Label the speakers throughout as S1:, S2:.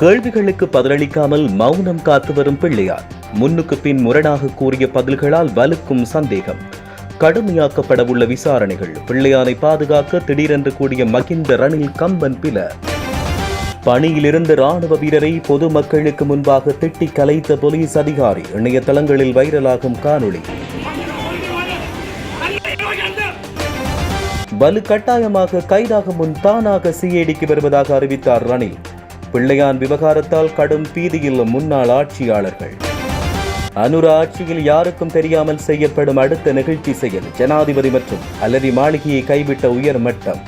S1: கேள்விகளுக்கு பதிலளிக்காமல் மௌனம் காத்து வரும் பிள்ளையார். முன்னுக்கு பின் முரணாக கூறிய பதில்களால் வலுக்கும் சந்தேகம். கடுமையாக்கப்படவுள்ள விசாரணைகள். பிள்ளையானை பாதுகாக்க திடீரென்று கூடிய மகிந்த ரணில் கம்பன் பில. பணியிலிருந்து ராணுவ வீரரை பொதுமக்களுக்கு முன்பாக திட்டி கலைத்த போலீஸ் அதிகாரி. இணையதளங்களில் வைரலாகும் காணொளி. வலு கட்டாயமாக கைதாக முன் தானாக சிஐடிக்கு வருவதாக அறிவித்தார் ரணில். பிள்ளையான் விவகாரத்தால் கடும் பீதியில் முன்னாள் ஆட்சியாளர்கள். அனுர ஆட்சியில் யாருக்கும் தெரியாமல் செய்யப்படும் அடுத்த நிகழ்ச்சி செயல் ஜனாதிபதி மற்றும் அலரி மாளிகையை கைவிட்ட உயர் மட்டம்.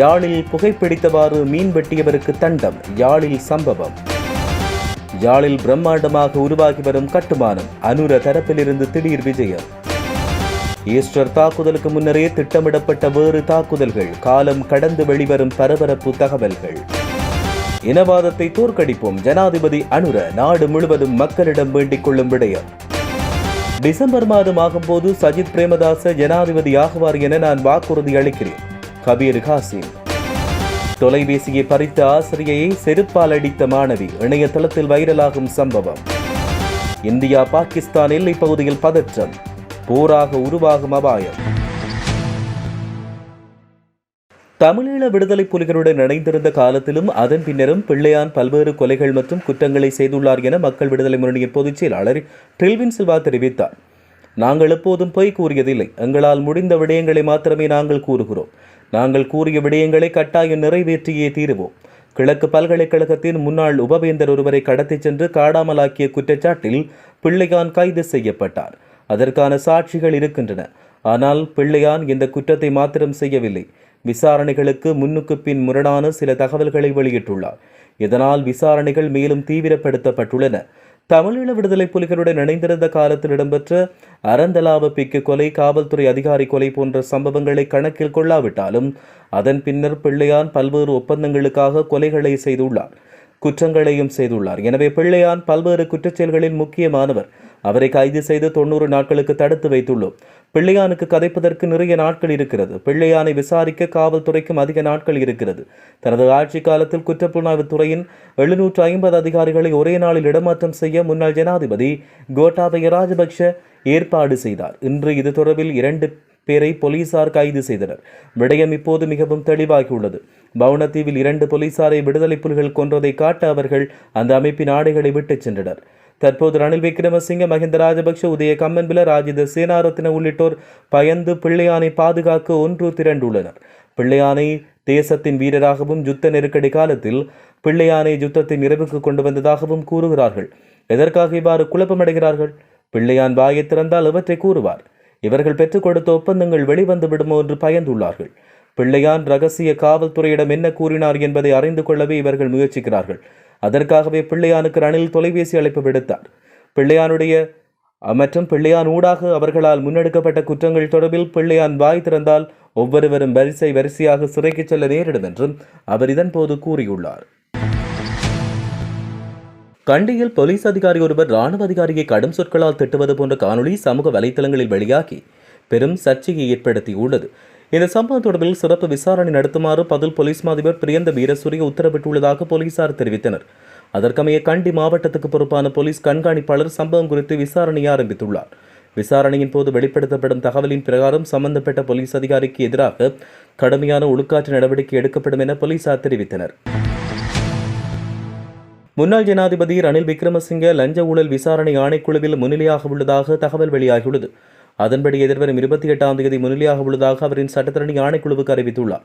S1: யாழில் புகைப்பிடித்தவாறு மீன் வெட்டியவருக்கு தண்டம் யாழில் சம்பவம். யாழில் பிரம்மாண்டமாக உருவாகி வரும் கட்டுமானம் அனுர தரப்பிலிருந்து திடீர் விஜயம். ஈஸ்டர் தாக்குதலுக்கு முன்னரே திட்டமிடப்பட்ட வேறு தாக்குதல்கள் காலம் கடந்து வெளிவரும் பரபரப்பு தகவல்கள். இனவாதத்தை தோற்கடிப்போம் ஜனாதிபதி அனுர நாடு முழுவதும் மக்களிடம் வேண்டிக் கொள்ளும் விடயம். டிசம்பர் மாதம் ஆகும்போது சஜித் பிரேமதாச ஜனாதிபதி ஆகுவார் என நான் வாக்குறுதி அளிக்கிறேன். கபீர் காசிம். தொலைபேசியை பறித்த ஆசிரியையை செருப்பால் அடித்த மாணவி இணையதளத்தில் வைரலாகும் சம்பவம். இந்தியா பாகிஸ்தான் எல்லைப் பகுதியில் பதற்றம். போராக உருவாகும் அபாயம். தமிழீழ விடுதலை புலிகளுடன் இணைந்திருந்த காலத்திலும் அதன் பின்னரும் பிள்ளையான் பல்வேறு கொலைகள் மற்றும் குற்றங்களை செய்துள்ளார் என மக்கள் விடுதலை முன்னணியின் பொதுச் செயலாளர் டில்வின் சில்வா தெரிவித்தார். நாங்கள் எப்போதும் பொய் கூறியதில்லை. எங்களால் முடிந்த விடயங்களை மாத்திரமே நாங்கள் கூறுகிறோம். நாங்கள் கூறிய விடயங்களை கட்டாயம் நிறைவேற்றியே தீருவோம். கிழக்கு பல்கலைக்கழகத்தின் முன்னாள் உபவேந்தர் ஒருவரை கடத்திச் சென்று காடாமலாக்கிய குற்றச்சாட்டில் பிள்ளையான் கைது செய்யப்பட்டார். அதற்கான சாட்சிகள் இருக்கின்றன. ஆனால் பிள்ளையான் இந்த குற்றத்தை மாத்திரம் செய்யவில்லை. விசாரணைகளுக்கு முன்னுக்கு பின் முரணான சில தகவல்களை வெளியிட்டுள்ளார். இதனால் விசாரணைகள் மேலும் தீவிரப்படுத்தப்பட்டுள்ளன. தமிழீழ விடுதலை புலிகளுடன் இணைந்திருந்த காலத்தில் இடம்பெற்ற அறந்தலாவ பிக்கு கொலை காவல்துறை அதிகாரி கொலை போன்ற சம்பவங்களை கணக்கில் கொள்ளாவிட்டாலும் அதன் பின்னர் பிள்ளையான் பல்வேறு ஒப்பந்தங்களுக்காக கொலைகளை செய்துள்ளார். குற்றங்களையும் செய்துள்ளார். எனவே பிள்ளையான் பல்வேறு குற்றச்செயல்களில் முக்கியமானவர். அவரை கைது செய்து தொண்ணூறு நாட்களுக்கு தடுத்து வைத்துள்ளோம். பிள்ளையானுக்கு கதைப்பதற்கு நிறைய நாட்கள் இருக்கிறது. பிள்ளையானை விசாரிக்க காவல்துறைக்கும் அதிக நாட்கள் இருக்கிறது. தனது ஆட்சி காலத்தில் குற்றப்புலனாய்வு துறையின் எழுநூற்று ஐம்பது அதிகாரிகளை ஒரே நாளில் இடமாற்றம் செய்ய முன்னாள் ஜனாதிபதி கோட்டாபய ராஜபக்ஷ ஏற்பாடு செய்தார். இன்று இது தொடர்பில் இரண்டு பேரை போலீசார் கைது செய்தனர். விடயம் இப்போது மிகவும் தெளிவாகியுள்ளது. பவுனத்தீவில் இரண்டு போலீசாரை விடுதலை புலிகள் கொன்றதை காட்ட அவர்கள் அந்த அமைப்பின் ஆடைகளை விட்டுச் சென்றனர். தற்போது ரணில் விக்ரமசிங்க மஹிந்த ராஜபக்ஷ உதய கம்மன்பில ராஜித சேனாரத்தின உள்ளிட்டோர் பயந்து பிள்ளையானை பாதுகாக்க ஒன்று திரண்டுள்ளனர். பிள்ளையானை தேசத்தின் வீரராகவும் யுத்த நெருக்கடி காலத்தில் பிள்ளையானை யுத்தத்தின் நிறைவுக்கு கொண்டு வந்ததாகவும் கூறுகிறார்கள். எதற்காக இவ்வாறு குழப்பமடைகிறார்கள்? பிள்ளையான் வாயை திறந்தால் இவற்றை கூறுவார்? இவர்கள் பெற்றுக் கொடுத்த ஒப்பந்தங்கள் வெளிவந்து விடுமோ என்று பயந்துள்ளார்கள். பிள்ளையான் ரகசிய காவல்துறையிடம் என்ன கூறினார் என்பதை அறிந்து கொள்ளவே இவர்கள் முயற்சிக்கிறார்கள். அதற்காகவே பிள்ளையானுக்கு ரணில் தொலைபேசி அழைப்பு விடுத்தார். பிள்ளையானுடைய மற்றும் பிள்ளையான் ஊடாக அவர்களால் முன்னெடுக்கப்பட்ட குற்றங்கள் தொடர்பில் பிள்ளையான் வாய் திறந்தால் ஒவ்வொருவரும் வரிசை வரிசையாக சிறைக்கு செல்ல நேரிடும் என்றும் அவர் இதன்போது கூறியுள்ளார். கண்டியில் போலீஸ் அதிகாரி ஒருவர் ராணுவ அதிகாரியை கடும் சொற்களால் திட்டுவது போன்ற காணொலி சமூக வலைதளங்களில் வெளியாகி பெரும் சர்ச்சையை ஏற்படுத்தியுள்ளது. இந்த சம்பவம் தொடர்பில் சிறப்பு விசாரணை நடத்துமாறு பதில் போலீஸ் மாதிபர் பிரியந்த வீரசூரிய உத்தரவிட்டுள்ளதாக போலீசார் தெரிவித்தனர். அதற்கமைய கண்டி மாவட்டத்துக்கு பொறுப்பான போலீஸ் கண்காணிப்பாளர் சம்பவம் குறித்து விசாரணையை ஆரம்பித்துள்ளார். விசாரணையின் போது வெளிப்படுத்தப்படும் தகவலின் பிரகாரம் சம்பந்தப்பட்ட போலீஸ் அதிகாரிக்கு எதிராக கடுமையான ஒழுக்காற்று நடவடிக்கை எடுக்கப்படும் என போலீசார் தெரிவித்தனர். முன்னாள் ஜனாதிபதி ரணில் விக்ரமசிங்க லஞ்ச ஊழல் விசாரணை ஆணைக்குழுவில் முன்னிலையாக உள்ளதாக தகவல் வெளியாகியுள்ளது. அதன்படி எதிர்வரும் இருபத்தி எட்டாம் தேதி முன்னிலையாக உள்ளதாக அவரின் சட்டத்தரணி ஆணைக்குழுவுக்கு அறிவித்துள்ளார்.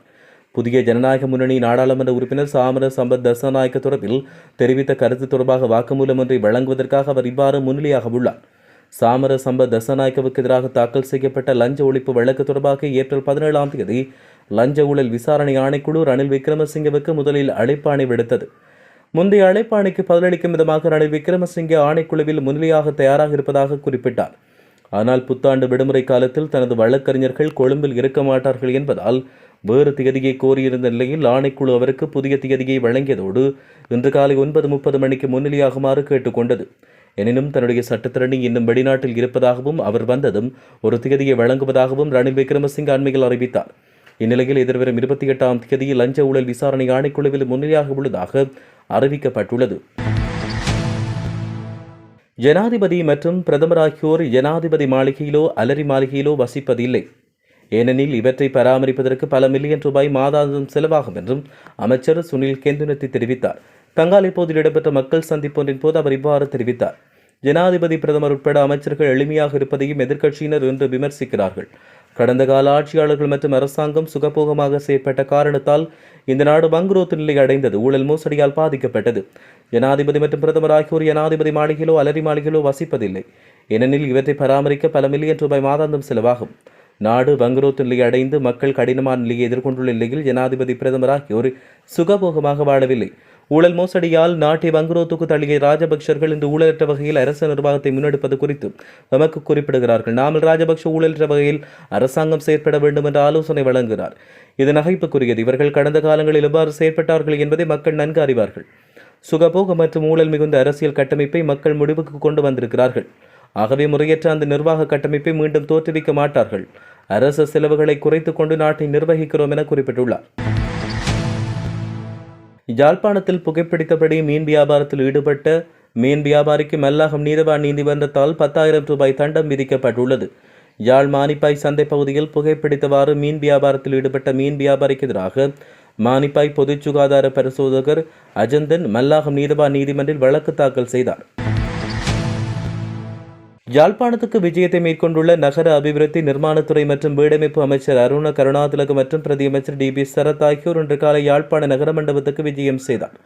S1: புதிய ஜனநாயக முன்னணி நாடாளுமன்ற உறுப்பினர் சாமர சம்பத் தசநாயக்க தொடர்பில் தெரிவித்த கருத்து தொடர்பாக வாக்குமூலம் ஒன்றை வழங்குவதற்காக அவர் இவ்வாறு முன்னிலையாக உள்ளார். சாமர சம்பத் தசநாயக்கவுக்கு எதிராக தாக்கல் செய்யப்பட்ட லஞ்ச ஒழிப்பு வழக்கு தொடர்பாக ஏப்ரல் பதினேழாம் தேதி லஞ்ச ஊழல் விசாரணை ஆணைக்குழு ரணில் விக்ரமசிங்கவுக்கு முதலில் அழைப்பாணை விடுத்தது முந்தைய அழைப்பாணைக்கு பதிலளிக்கும் விதமாக ரணில் விக்ரமசிங்கே ஆணைக்குழுவில் முன்னிலையாக தயாராக இருப்பதாக குறிப்பிட்டார். ஆனால் புத்தாண்டு விடுமுறை காலத்தில் தனது வழக்கறிஞர்கள் கொழும்பில் இருக்க மாட்டார்கள் என்பதால் வேறு திகதியை கோரியிருந்த நிலையில் ஆணைக்குழு அவருக்கு புதிய திகதியை வழங்கியதோடு இன்று காலை ஒன்பது முப்பது மணிக்கு முன்னிலையாகுமாறு கேட்டுக்கொண்டது. எனினும் தன்னுடைய சட்டத்திரணி இன்னும் வெளிநாட்டில் இருப்பதாகவும் அவர் வந்ததும் ஒரு திகதியை வழங்குவதாகவும் ரணில் விக்ரமசிங்க அண்மையில் அறிவித்தார். இந்நிலையில் எதிர்வரும் இருபத்தி எட்டாம் தேதி லஞ்ச ஊழல் விசாரணை ஆணைக்குழுவில் முன்னிலையாக உள்ளதாக அறிவிக்கப்பட்டுள்ளது. ஜனாதிபதி மற்றும் பிரதமர் ஆகியோர் ஜனாதிபதி மாளிகையிலோ அலரி மாளிகையிலோ வசிப்பதில்லை. ஏனெனில் இவற்றை பராமரிப்பதற்கு பல மில்லியன் ரூபாய் மாதாந்தம் செலவாகும் என்றும் அமைச்சர் சுனில் கேந்துனத்தி தெரிவித்தார். தங்கால் இப்போது இடம்பெற்ற மக்கள் சந்திப்பொன்றின் போது அவர் இவ்வாறு தெரிவித்தார். ஜனாதிபதி பிரதமர் உட்பட அமைச்சர்கள் எளிமையாக இருப்பதையும் எதிர்க்கட்சியினர் என்று விமர்சிக்கிறார்கள். கடந்த கால ஆட்சியாளர்கள் மற்றும் அரசாங்கம் சுகபோகமாக செயற்பட்ட காரணத்தால் இந்த நாடு பங்குரோத்து நிலை அடைந்தது. ஊழல் மோசடியால் பாதிக்கப்பட்டது. ஜனாதிபதி மற்றும் பிரதமர் ஆகியோர் ஜனாதிபதி மாளிகையிலோ அலரி மாளிகையிலோ வசிப்பதில்லை. ஏனெனில் இவற்றை பராமரிக்க பல மில்லியன் ரூபாய் மாதாந்தம் செலவாகும். நாடு பங்குரோத்து நிலை அடைந்து மக்கள் கடினமான நிலையை எதிர்கொண்டுள்ள நிலையில் ஜனாதிபதி பிரதமர் ஆகியோர் சுகபோகமாக வாழவில்லை. ஊழல் மோசடியால் நாட்டை வங்குரோத்துக்கு தள்ளிய ராஜபக்சர்கள் இன்று ஊழலற்ற வகையில் அரசு நிர்வாகத்தை முன்னெடுப்பது குறித்து நமக்கு குறிப்பிடுகிறார்கள். நாமல் ராஜபக்ஷ ஊழலற்ற வகையில் அரசாங்கம் செயற்பட வேண்டும் என்ற ஆலோசனை வழங்குகிறார். இது நகைப்புக்குரியது. இவர்கள் கடந்த காலங்களில் எவ்வாறு செயற்பட்டார்கள் என்பதை மக்கள் நன்கு அறிவார்கள். சுகபோக மற்றும் ஊழல் மிகுந்த அரசியல் கட்டமைப்பை மக்கள் முடிவுக்கு கொண்டு வந்திருக்கிறார்கள். ஆகவே முறையற்ற அந்த நிர்வாக கட்டமைப்பை மீண்டும் தோற்றுவிக்க மாட்டார்கள். அரசு செலவுகளை குறைத்துக் கொண்டு நாட்டை நிர்வகிக்கிறோம் என குறிப்பிட்டுள்ளார். யாழ்ப்பாணத்தில் புகைப்பிடித்தபடி மீன் வியாபாரத்தில் ஈடுபட்ட மீன் வியாபாரிக்கு மல்லாகம் நீதவான் நீதிமன்றத்தால் பத்தாயிரம் ரூபாய் தண்டம் விதிக்கப்பட்டுள்ளது. யாழ் மானிப்பாய் சந்தை பகுதியில் புகைப்பிடித்தவாறு மீன் வியாபாரத்தில் ஈடுபட்ட மீன் வியாபாரிக்கு எதிராக மானிப்பாய் பொதுச் சுகாதார பரிசோதகர் அஜந்தன் மல்லாகம் நீதவான் நீதிமன்றில் வழக்கு தாக்கல் செய்தார். யாழ்ப்பாணத்துக்கு விஜயத்தை மேற்கொண்டுள்ள நகர அபிவிருத்தி நிர்மாணத்துறை மற்றும் வீடமைப்பு அமைச்சர் அருண கருணாதிலக மற்றும் பிரதியமைச்சர் டி பி சரத் ஆகியோர் இன்று காலை யாழ்ப்பாண நகர மண்டபத்துக்கு விஜயம் செய்தார்.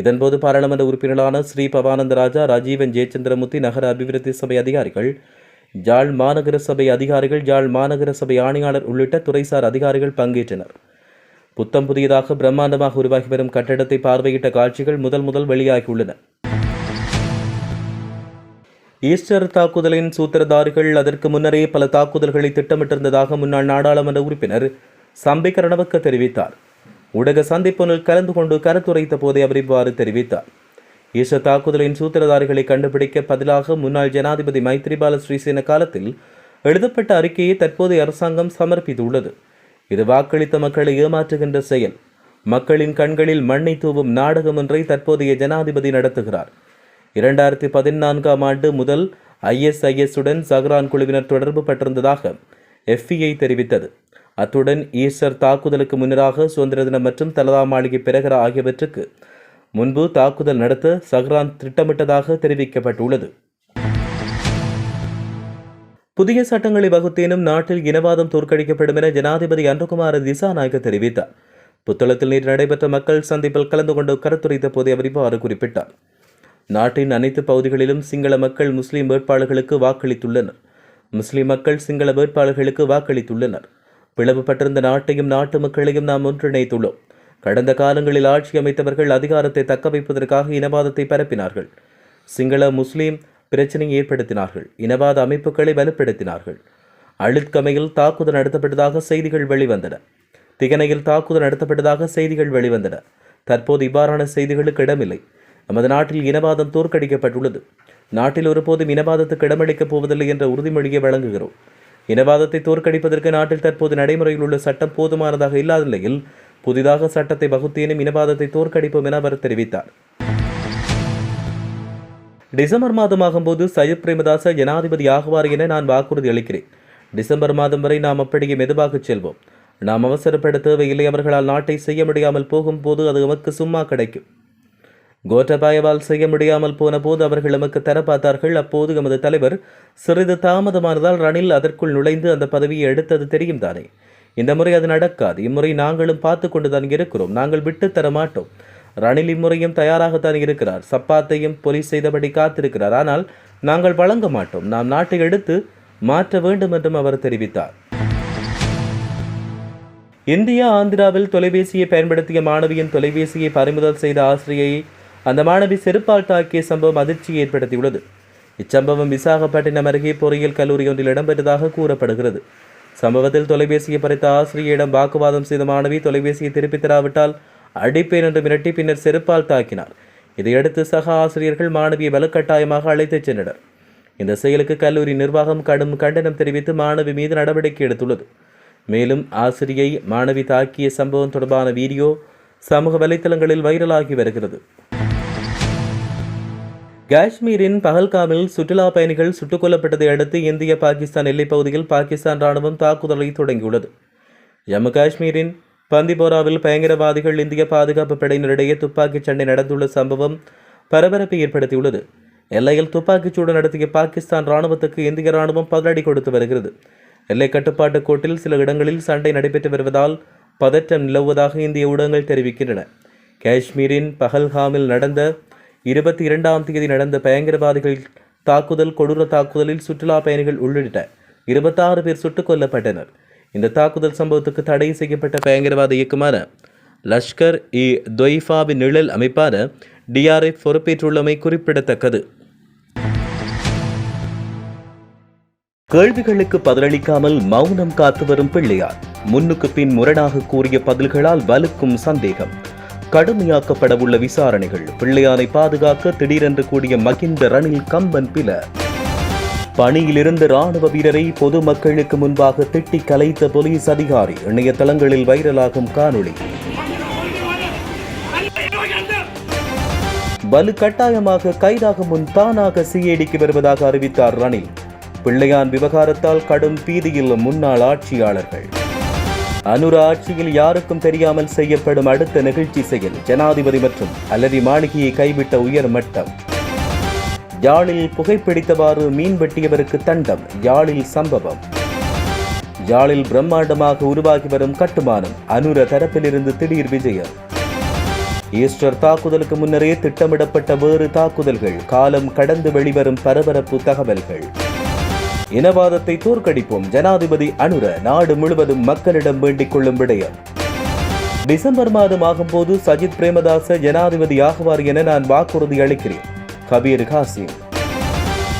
S1: இதன்போது பாராளுமன்ற உறுப்பினர்களான ஸ்ரீ பவானந்த ராஜா ராஜீவன் ஜெயச்சந்திரமூர்த்தி நகர அபிவிருத்தி சபை அதிகாரிகள் யாழ் மாநகர சபை அதிகாரிகள் யாழ் மாநகர சபை ஆணையாளர் உள்ளிட்ட துறைசார் அதிகாரிகள் பங்கேற்றனர். புத்தம் புதியதாக பிரம்மாண்டமாக உருவாகி வரும் கட்டடத்தை பார்வையிட்ட காட்சிகள் முதல் முதல் வெளியாகியுள்ளன. ஈஸ்டர் தாக்குதலின் சூத்திரதாரிகள் அதற்கு முன்னரே பல தாக்குதல்களை திட்டமிட்டிருந்ததாக முன்னாள் நாடாளுமன்ற உறுப்பினர் சம்பிக் ரணவக்க தெரிவித்தார். ஊடக சந்திப்பினில் கலந்து கொண்டு கருத்துரைத்த போதே அவர் இவ்வாறு தெரிவித்தார். ஈஸ்டர் தாக்குதலின் சூத்திரதாரிகளை கண்டுபிடிக்க பதிலாக முன்னாள் ஜனாதிபதி மைத்ரிபால ஸ்ரீசேன காலத்தில் எழுதப்பட்ட அறிக்கையை தற்போதைய அரசாங்கம் சமர்ப்பித்துள்ளது. இது வாக்களித்த மக்களை ஏமாற்றுகின்ற செயல். மக்களின் கண்களில் மண்ணை தூவும் நாடகம் ஒன்றை தற்போதைய ஜனாதிபதி நடத்துகிறார். இரண்டாயிரத்தி பதினான்காம் ஆண்டு முதல் ஐஎஸ்ஐஎஸ் உடன் சஹ்ரான் குழுவினர் தொடர்பு பட்டிருந்ததாக எஃபிஐ தெரிவித்தது. அத்துடன் ஈஸ்டர் தாக்குதலுக்கு முன்னராக சுதந்திர தினம் மற்றும் தலதா மாளிகை பிரகர ஆகியவற்றுக்கு முன்பு தாக்குதல் நடத்த சஹ்ரான் திட்டமிட்டதாக தெரிவிக்கப்பட்டுள்ளது. புதிய சட்டங்களை வகுத்தேனும் நாட்டில் இனவாதம் தோற்கடிக்கப்படும் என ஜனாதிபதி அன்றகுமார திசாநாயக்க தெரிவித்தார். புத்தளத்தில் நேற்று நடைபெற்ற மக்கள் சந்திப்பில் கலந்து கொண்டு கருத்துரைத்த போதே அவர் இவ்வாறு குறிப்பிட்டார். நாட்டின் அனைத்து பகுதிகளிலும் சிங்கள மக்கள் முஸ்லிம் வேட்பாளர்களுக்கு வாக்களித்துள்ளனர். முஸ்லிம் மக்கள் சிங்கள வேட்பாளர்களுக்கு வாக்களித்துள்ளனர். பிளவுபட்டிருந்த நாட்டையும் நாட்டு மக்களையும் நாம் ஒன்றிணைத்துள்ளோம். கடந்த காலங்களில் ஆட்சி அமைத்தவர்கள் அதிகாரத்தை தக்க வைப்பதற்காக இனவாதத்தை பரப்பினார்கள். சிங்கள முஸ்லீம் பிரச்சனையை ஏற்படுத்தினார்கள். இனவாத அமைப்புகளை வலுப்படுத்தினார்கள். அழுத்கமையில் தாக்குதல் நடத்தப்பட்டதாக செய்திகள் வெளிவந்தன. திகனையில் தாக்குதல் நடத்தப்பட்டதாக செய்திகள் வெளிவந்தன. தற்போது இவ்வாறான செய்திகளுக்கு இடமில்லை. நமது நாட்டில் இனவாதம் தோற்கடிக்கப்பட்டுள்ளது. நாட்டில் ஒருபோதும் இனவாதத்துக்கு இடமளிக்கப் போவதில்லை என்ற உறுதிமொழியை வழங்குகிறோம். இனவாதத்தை தோற்கடிப்பதற்கு நாட்டில் தற்போது நடைமுறையில் உள்ள சட்டம் போதுமானதாக இல்லாத நிலையில் புதிதாக சட்டத்தை வகுத்தேனும் இனவாதத்தை தோற்கடிப்போம் என அவர் தெரிவித்தார். டிசம்பர் மாதமாகும் போது சையத் பிரேமதாச ஜனாதிபதி ஆகுவார் என நான் வாக்குறுதி அளிக்கிறேன். டிசம்பர் மாதம் வரை நாம் அப்படியே மெதுவாக செல்வோம். நாம் அவசரப்பட தேவையில்லை. அவர்களால் நாட்டை செய்ய முடியாமல் போகும்போது அது நமக்கு சும்மா கிடைக்கும். கோட்டபாயவால் செய்ய முடியாமல் போன போது அவர்கள் எமக்கு தர பார்த்தார்கள் அப்போது எமது தலைவர் சிறிது தாமதமானதால் ரணில் அதற்குள் நுழைந்து அந்த பதவியை எடுத்தது தெரியும் தானே? இந்த முறை அது நடக்காது. இம்முறை நாங்களும் பார்த்து கொண்டுதான் இருக்கிறோம். நாங்கள் விட்டு தர மாட்டோம். ரணில் இம்முறையும் தயாராகத்தான் இருக்கிறார். சப்பாத்தையும் போலீஸ் செய்தபடி காத்திருக்கிறார். ஆனால் நாங்கள் வழங்க மாட்டோம். நாம் நாட்டை எடுத்து மாற்ற வேண்டும் என்றும் அவர் தெரிவித்தார். இந்தியா ஆந்திராவில் தொலைபேசியை பயன்படுத்திய மாணவியின் தொலைபேசியை பறிமுதல் செய்த ஆசிரியை அந்த மாணவி செருப்பால் தாக்கிய சம்பவம் அதிர்ச்சியை ஏற்படுத்தியுள்ளது. இச்சம்பவம் விசாகப்பட்டினம் அருகே பொறியியல் கல்லூரி ஒன்றில் இடம்பெற்றதாக கூறப்படுகிறது. சம்பவத்தில் தொலைபேசியை பறித்த ஆசிரியரிடம் வாக்குவாதம் செய்த மாணவி தொலைபேசியை திருப்பித் தராவிட்டால் அடிப்பேன் என்று மிரட்டி பின்னர் செருப்பால் தாக்கினார். இதையடுத்து சக ஆசிரியர்கள் மாணவியை வலுக்கட்டாயமாக அழைத்துச் சென்றனர். இந்த செயலுக்கு கல்லூரி நிர்வாகம் கடும் கண்டனம் தெரிவித்து மாணவி மீது நடவடிக்கை எடுத்துள்ளது. மேலும் ஆசிரியை மாணவி தாக்கிய சம்பவம் தொடர்பான வீடியோ சமூக வலைத்தளங்களில் வைரலாகி வருகிறது. காஷ்மீரின் பகல்காமில் சுற்றுலா பயணிகள் சுட்டுக் கொல்லப்பட்டதை அடுத்து இந்திய பாகிஸ்தான் எல்லைப் பகுதியில் பாகிஸ்தான் ராணுவம் தாக்குதலை தொடங்கியுள்ளது. ஜம்மு காஷ்மீரின் பந்திபோராவில் பயங்கரவாதிகள் இந்திய பாதுகாப்பு படையினரிடையே துப்பாக்கிச் சண்டை நடந்துள்ள சம்பவம் பரபரப்பை ஏற்படுத்தியுள்ளது. எல்லையில் துப்பாக்கிச்சூடு நடத்திய பாகிஸ்தான் ராணுவத்துக்கு இந்திய ராணுவம் பதிலடி கொடுத்து வருகிறது. எல்லை கட்டுப்பாட்டு கோட்டில் சில இடங்களில் சண்டை நடைபெற்று வருவதால் பதற்றம் நிலவுவதாக இந்திய ஊடகங்கள் தெரிவிக்கின்றன. காஷ்மீரின் பஹல்காமில் நடந்த இருபத்தி இரண்டாம் தேதி நடந்த பயங்கரவாதிகள் தாக்குதல் கொடூர தாக்குதலில் சுற்றுலா பயணிகள் உள்ளிட்ட இருபத்தாறு பேர் சுட்டுக் கொல்லப்பட்டனர். இந்த தாக்குதல் சம்பவத்துக்கு தடை செய்யப்பட்ட பயங்கரவாத இயக்கமான லஷ்கர் இ தொய்ஃபாவின் நிழல் அமைப்பான டிஆர்எஃப் பொறுப்பேற்றுள்ளமை குறிப்பிடத்தக்கது. கேள்விகளுக்கு பதிலளிக்காமல் மௌனம் காத்து வரும் பிள்ளையார். முன்னுக்கு பின் முரணாக கூறிய பதில்களால் வலுக்கும் சந்தேகம். கடுமையாக்கப்படவுள்ள விசாரணைகள். பிள்ளையாரை பாதுகாக்க திடீரென்று கூடிய மகிந்த ரணில் கம்பன் பில. பணியிலிருந்து ராணுவ வீரரை பொதுமக்களுக்கு முன்பாக திட்டி கலைத்த போலீஸ் அதிகாரி இணையதளங்களில் வைரலாகும் காணொளி. வலு கட்டாயமாக கைதாக முன் தானாக சிஐடிக்கு வருவதாக அறிவித்தார் ரணில். பிள்ளையான் விவகாரத்தால் கடும் பீதியில் முன்னாள் ஆட்சியாளர்கள். அனுர ஆட்சியில் யாருக்கும் தெரியாமல் செய்யப்படும் அடுத்த நிகழ்ச்சி செயல் ஜனாதிபதி மற்றும் அலரி மாளிகையை கைவிட்ட உயர் மட்டம். யாழில் புகைப்பிடித்தவாறு மீன் வெட்டியவருக்கு தண்டம் யாழில் சம்பவம். யாழில் பிரம்மாண்டமாக உருவாகி வரும் கட்டுமானம் அனுர தரப்பிலிருந்து திடீர் விஜயம். ஈஸ்டர் தாக்குதலுக்கு முன்னரே திட்டமிடப்பட்ட வேறு தாக்குதல்கள் காலம் கடந்து வெளிவரும் பரபரப்பு தகவல்கள். இனவாதத்தை தோற்கடிப்போம் ஜனாதிபதி அனுர. நாடு முழுவதும் மக்களிடம் வேண்டிக் கொள்ளும் விடயம். டிசம்பர் மாதம் ஆகும்போது சஜித் பிரேமதாச ஜனாதிபதி ஆகுவார் என நான் வாக்குறுதி அளிக்கிறேன். கபீர் காசிம்.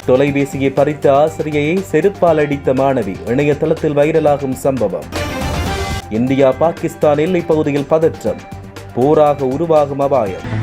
S1: தொலைபேசியை பறித்த ஆசிரியையை செருப்பால் அடித்த மாணவி. இணையதளத்தில் வைரலாகும் சம்பவம். இந்தியா பாகிஸ்தான் எல்லைப் பகுதியில் பதற்றம். போராக உருவாகும் அபாயம்.